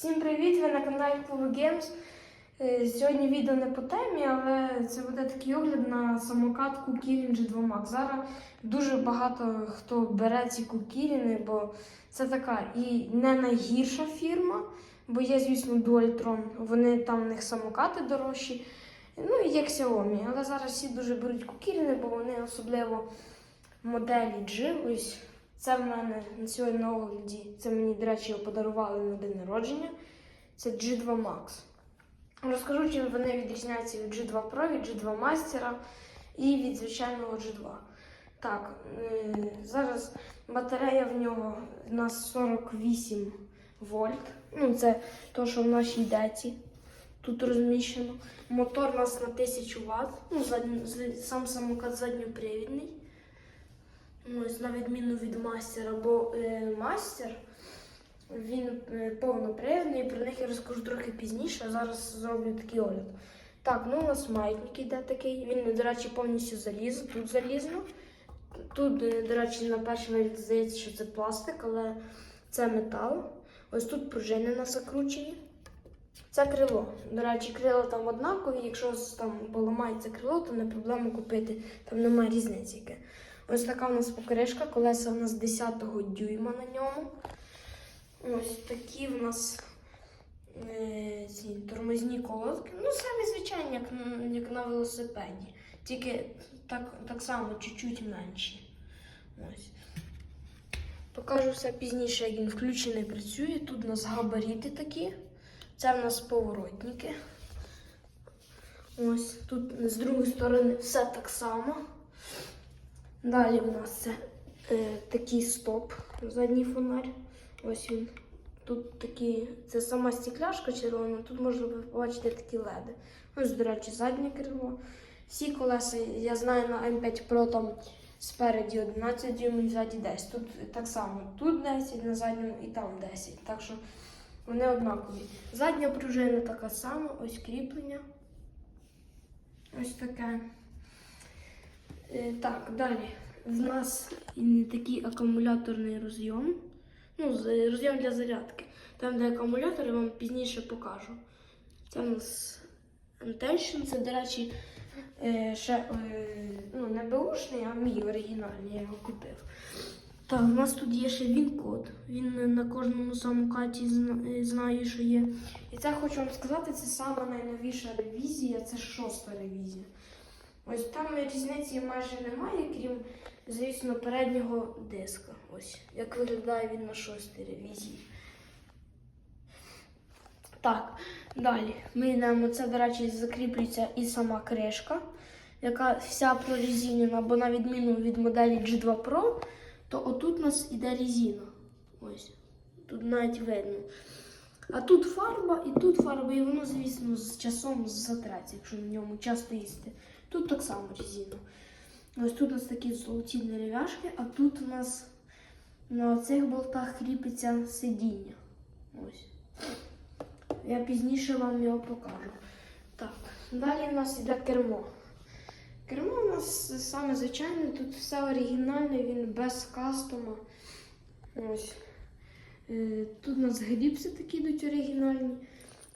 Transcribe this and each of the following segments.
Всім привіт! Ви на каналі Games. Е, Сьогодні відео не по темі, але це буде такий огляд на самокат Кукірін G2 Max. Зараз дуже багато хто бере ці кукіріни, бо це така і не найгірша фірма, бо є, звісно, Dualtron. Вони там в них самокати дорожчі. Ну і є Xiaomi. Але зараз всі дуже беруть кукіріни, бо вони особливо моделі G. Ось це в мене на сьогодні на огляді. Це мені, до речі, його подарували на день народження. Це G2 Max. Розкажу, чим вони відрізняються від G2 Pro, від G2 Master і від звичайного G2. Так, е, зараз батарея в нього на 48 вольт. Ну, це то, що в нашій деці тут розміщено. Мотор у нас на 1000 Вт. Ну, задню- сам самокат задньопривідний. Ось, на відміну від мастера, бо е, мастер він е, повнопривідний, про них я розкажу трохи пізніше, а зараз зроблю такий огляд. Так, ну у нас маятник іде такий. Він, до речі, повністю заліз, тут залізно. Тут, е, до речі, на перший вигляд здається, що це пластик, але це метал. Ось тут пружини на закручені. Це крило. До речі, крила там однакові. Якщо там поламається крило, то не проблема купити. Там немає різниці. яке. Ось така у нас покришка, колеса у нас 10-го дюйма на ньому. Ось такі в нас е, ці тормозні колодки. Ну, самі звичайні, як, як на велосипеді. Тільки так, так само чуть-чуть менші. Ось. Покажу все пізніше, як він включений працює. Тут у нас габаріти такі. Це в нас поворотники. Ось тут з другої сторони все так само. Далі у нас це е, такий стоп, задній фонарь. Ось він. Тут такі, це сама стекляшка червона, тут можна побачити такі леди. Ось, до речі, заднє крило. Всі колеса, я знаю, на М5 Pro там спереді 11 дюймів, ззаді 10. Тут так само, тут 10, на задньому і там 10. Так що вони однакові. Задня пружина така сама, ось кріплення. Ось таке. Е, Так, далі. В нас і такий акумуляторний розйом. Ну, розйом для зарядки. Там, де акумулятор, я вам пізніше покажу. Це у нас Intention, це, до речі, е, ще е, ну, не беушний, а мій оригінальний, я його купив. Так, у нас тут є ще він-код. Він на кожному самокаті зна- знає, що є. І це хочу вам сказати, це сама найновіша ревізія, це шоста ревізія. Ось там різниці майже немає, крім, звісно, переднього диска. Ось як виглядає він на шостій ревізії. Так, далі ми йдемо. Це, до речі, закріплюється і сама кришка, яка вся прорезинена, бо на відміну від моделі G2 Pro, то отут у нас іде резина. Ось. Тут навіть видно. А тут фарба, і тут фарба, і воно, звісно, з часом затреться, якщо на ньому часто їсти. Тут так само резина. Ось тут у нас такі золоті дерев'яшки, а тут у нас на цих болтах кріпиться сидіння. Ось. Я пізніше вам його покажу. Так, далі у нас іде кермо. Кермо у нас саме звичайне, тут все оригінальне, він без кастома. Ось. Е, Тут у нас гріпси такі йдуть оригінальні,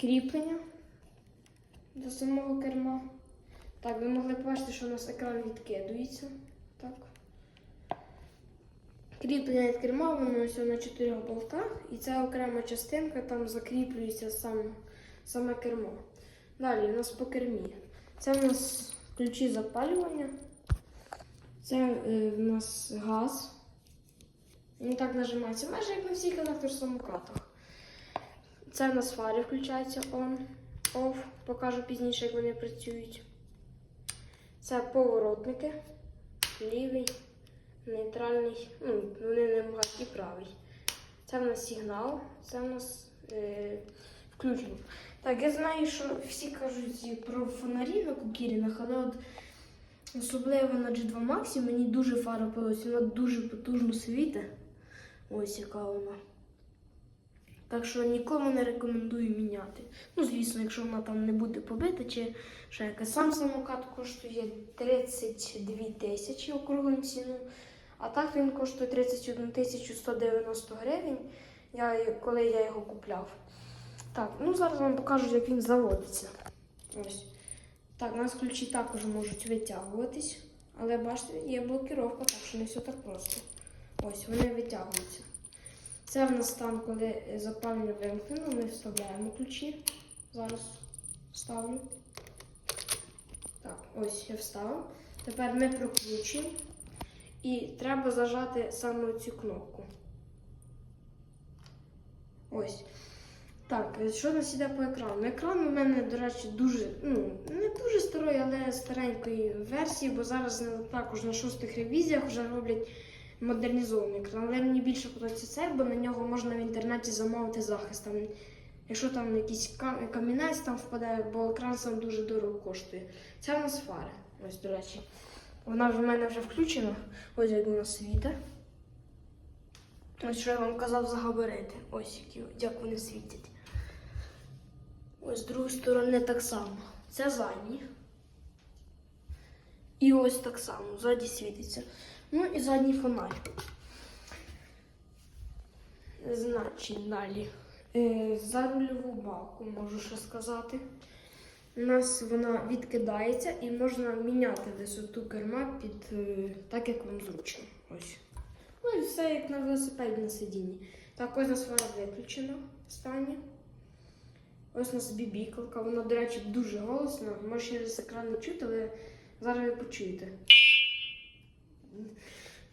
кріплення до самого керма. Так, ви могли побачити, що у нас екран відкидується. Так. Кріплення від керма, воно ось на чотирьох болтах, і це окрема частинка, там закріплюється сам, саме кермо. Далі у нас по кермі. Це у нас ключі запалювання. Це е, в нас газ. Він так нажимається, майже як на всіх електросамокатах. Це в нас фари включаються on, off. Покажу пізніше, як вони працюють. Це поворотники. Лівий, нейтральний, ну, вони не і правий. Це в нас сигнал, це в нас е, включено. Так, я знаю, що всі кажуть про фонарі на кукірінах, але от особливо на G2 Max мені дуже фара подобається, вона дуже потужно світить. Ось яка вона. Так що нікому не рекомендую міняти. Ну, звісно, якщо вона там не буде побита, чи ще якась. Сам самокат коштує 32 тисячі округлу ціну. А так він коштує 31 тисячу 190 гривень, я, коли я його купляв. Так, ну зараз вам покажу, як він заводиться. Ось. Так, у нас ключі також можуть витягуватись. Але бачите, є блокіровка, так що не все так просто. Ось, вони витягуються. Це в нас там, коли запалення вимкнено, ми вставляємо ключі. Зараз вставлю. Так, ось я вставив. Тепер ми прокручуємо. І треба зажати саме цю кнопку. Ось. Так, що нас іде по екрану? Екран у мене, до речі, дуже, ну, не дуже старий, але старенької версії, бо зараз також на шостих ревізіях вже роблять модернізований екран. Але мені більше подобається цей, бо на нього можна в інтернеті замовити захист. Там, якщо там якийсь камінець там впаде, бо екран сам дуже дорого коштує. Це у нас фара. Ось, до речі. Вона в мене вже включена. Ось як вона світить. Ось що я вам казав за габарити. Ось які, як вони світять. Ось з другої сторони так само. Це задні. І ось так само, ззаді світиться. Ну і задній фонарь. Значить, далі. Е, за рульову балку можу ще сказати. У нас вона відкидається і можна міняти висоту керма під е, так, як вам зручно. Ось. Ну і все як на велосипеді на сидінні. Так, ось у нас вона виключена в стані. Ось у нас бібікалка. Вона, до речі, дуже голосна. Може через екран не чути, але зараз ви почуєте.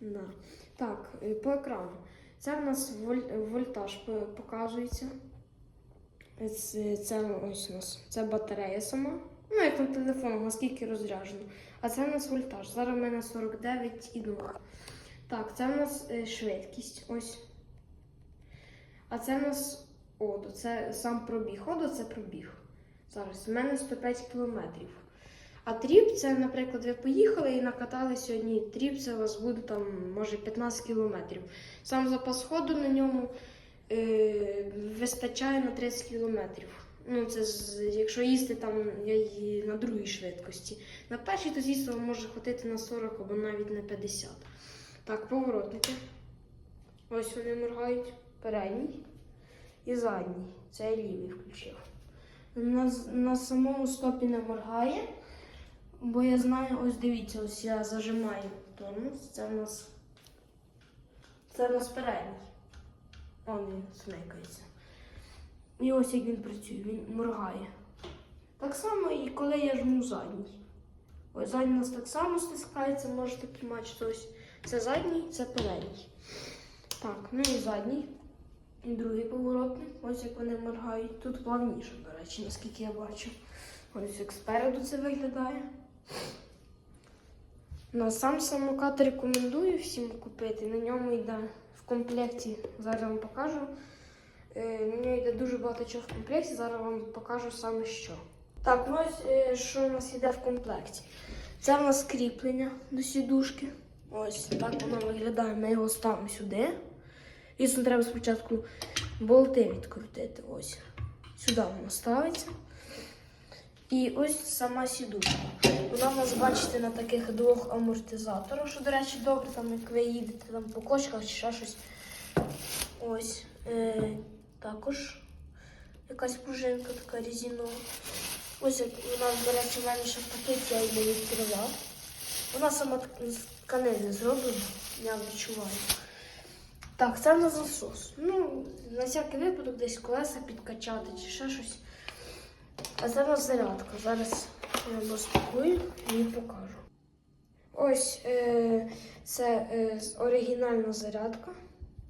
Да. Так, е, по екрану. Це в нас воль- вольтаж показується. Це, це ось у нас це батарея сама. Ну, як на телефонах, наскільки розряджено. А це у нас вольтаж. Зараз у мене 49,2. Так, це у нас е, швидкість. Ось. А це у нас одо. Це сам пробіг. Одо це пробіг. Зараз. У мене 105 кілометрів. А тріп це, наприклад, ви поїхали і накатали сьогодні тріп, це у вас буде там, може, 15 кілометрів. Сам запас ходу на ньому е, вистачає на 30 кілометрів. Ну, це якщо їсти там на другій швидкості. На першій то звісно може хватити на 40 або навіть на 50. Так, поворотники. Ось вони моргають. Передній і задній. Це я лівий включив. На, на самому стопі не моргає, бо я знаю, ось дивіться, ось я зажимаю тормоз. Це в нас. Це в нас передній. Он він смикається. І ось як він працює, він моргає. Так само і коли я жму задній. Ось задній у нас так само стискається, можете примачити ось. Це задній, це передній. Так, ну і задній. І другий поворотний. Ось як вони моргають. Тут плавніше, до речі, наскільки я бачу. Ось як спереду це виглядає. На сам самокат рекомендую всім купити. На ньому йде в комплекті. Зараз вам покажу. Е, На нього йде дуже багато чого в комплекті. Зараз вам покажу саме що. Так, ну ось е, що у нас йде в комплекті. Це в нас кріплення до сідушки. Ось так воно виглядає. Ми його ставимо сюди. Звісно, треба спочатку болти відкрутити. Ось. Сюди воно ставиться. І ось сама сідушка. Вона у нас, бачите, на таких двох амортизаторах, що, до речі, добре, там, як ви їдете там, по кочках чи ще щось. Ось. Е, також якась пружинка така резинова. Ось вона, до речі, ще в пакеті, я її не відкривав. Вона сама з тканини зроблена, я відчуваю. Так, це на засос. Ну, на всякий випадок десь колеса підкачати чи ще щось. А нас зарядка. Зараз я розпакую і покажу. Ось е, це е, оригінальна зарядка.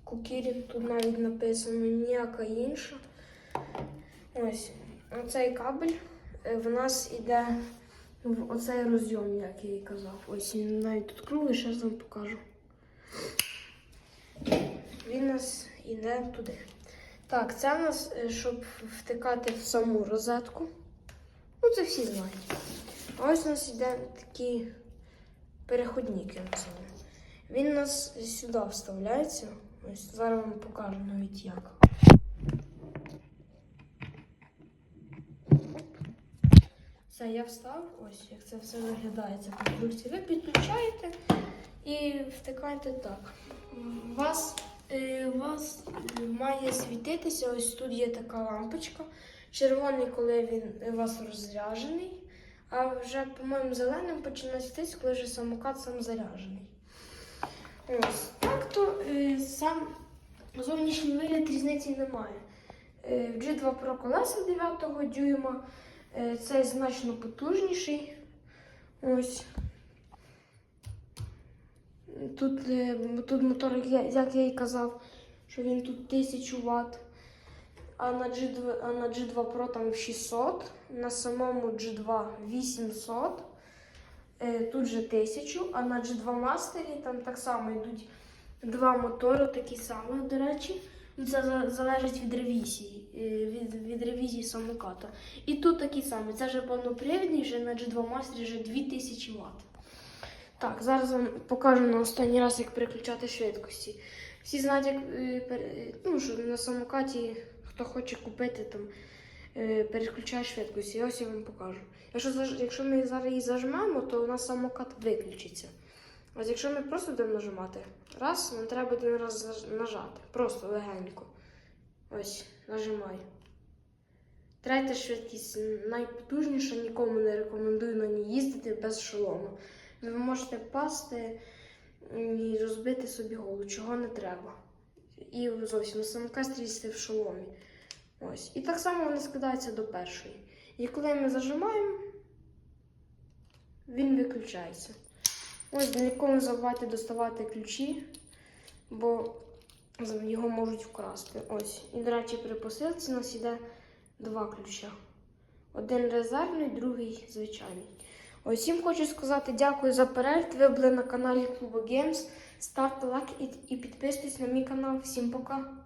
Кукірін, тут навіть написано ніяка інша. Ось оцей кабель е, в нас іде в оцей розйом, як я і казав. Ось він навіть тут круглий, ще вам покажу. Він у нас іде туди. Так, це в нас, щоб втикати в саму розетку. Ну, це всі знають. А ось у нас іде такі переходники. називаємо. Він у нас сюди вставляється. Ось зараз вам покажу навіть як. Все, я встав. Ось як це все виглядає. Це конструкція. Ви підключаєте і втикаєте так. У вас е, вас має світитися, ось тут є така лампочка. Червоний, коли він у вас розряджений, а вже, по-моєму, зеленим починає світитися, коли вже самокат сам заряджений. Ось. Так то е, сам зовнішній вигляд різниці немає. Е, в G2 Pro колеса 9 дюйма, е, цей значно потужніший. Ось. Тут, е, тут мотор, як я і казав, що він тут 1000 Вт, а на G2, а на G2 Pro там 600, на самому G2 800, е, тут же 1000, а на G2 Master там так само йдуть два мотори, такі самі, до речі. Ну, Це залежить від ревізії, е, від, від ревізії самоката. І тут такі самі. Це вже повнопривідний, вже на G2 Master вже 2000 Вт. Так, зараз вам покажу на останній раз, як переключати швидкості. Всі знають, як е, ну, що на самокаті, хто хоче купити, там е, переключає швидкості. І ось я вам покажу. Якщо, якщо ми зараз її зажмемо, то у нас самокат виключиться. Ось якщо ми просто будемо нажимати, раз, нам треба один раз нажати. Просто легенько. Ось, нажимаю. Третя швидкість найпотужніша, нікому не рекомендую на ній їздити без шолому. Ви можете впасти і розбити собі голову, чого не треба. І зовсім на самокат їздити в шоломі. Ось. І так само вони складаються до першої. І коли ми зажимаємо, він виключається. Ось ніколи не забувайте доставати ключі, бо його можуть вкрасти. Ось. І, до речі, при посилці у нас йде два ключа. Один резервний, другий звичайний. Всім хочу сказати дякую за перегляд. Ви були на каналі Клубу Геймс. Ставте лайк і підписуйтесь на мій канал. Всім пока!